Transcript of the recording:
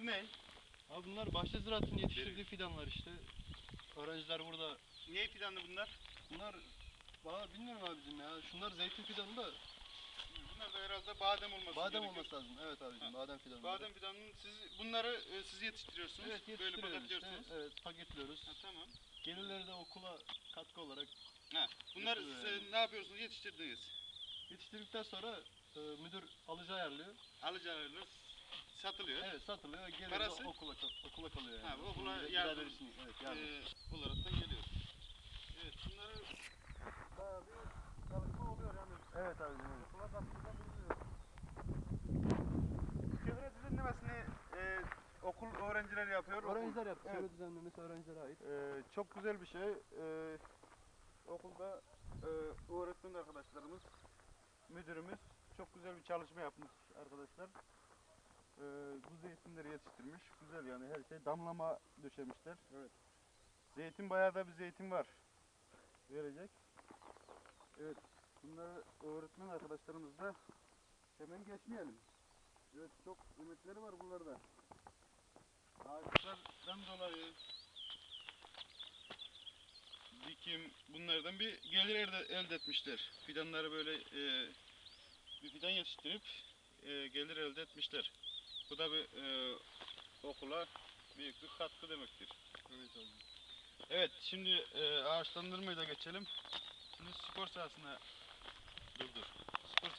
bunlar ne? Abi bunlar bahçe ziraatının yetiştirdiği fidanlar işte. Öğrenciler burada. Niye fidanlı bunlar? Bunlar Valla bilmiyorum abicim ya. Şunlar zeytin fidanı da Bunlar da herhalde badem olması badem gerekiyor. olması lazım. Evet abicim Ha. badem fidanı. Badem fidanının siz bunları e, siz yetiştiriyorsunuz. Evet Böyle yetiştiriyoruz işte. paketliyorsunuz. Evet paketliyoruz. Ha, tamam. Gelirleri de okula katkı olarak Ha, bunları Yapılıyor siz e, yani. ne yapıyorsunuz? Yetiştirdiniz. yetiştirdikten sonra e, müdür alıcı ayarlıyor. Alacağınız satılıyor. Evet satılıyor. Gelir Parası? de okula, okula kalıyor yani. Ha, bu okula Bira- yardım- Evet yardım. Ee, olarak da geliyor. Evet, bunları bayağı bir çalışma oluyor yani. evet abicim evet. Okula katkıda bulunuyor. Çevre düzenlemesini e, okul öğrencileri yapıyor. Öğrenciler yaptı. Evet. Çevre düzenlemesi öğrencilere ait. Ee, çok güzel bir şey. Ee, okulda e, öğretmen arkadaşlarımız, müdürümüz çok güzel bir çalışma yapmış arkadaşlar. Ee, bu zeytinleri yetiştirmiş. Güzel yani her şey damlama döşemişler. Evet. Zeytin bayağı da bir zeytin var. Verecek. Evet. Bunları öğretmen arkadaşlarımız da hemen geçmeyelim. Evet çok ümitleri var bunlarda. Ağaçlardan dolayı dikim bunlardan bir gelir elde, elde etmişler. Fidanları böyle e, bir fidan yetiştirip e, gelir elde etmişler. Bu da bir e, okula büyük bir katkı demektir. Evet abicim. Evet şimdi e, ağaçlandırmayı da geçelim. Şimdi spor sahasına dur dur. Spor sahasına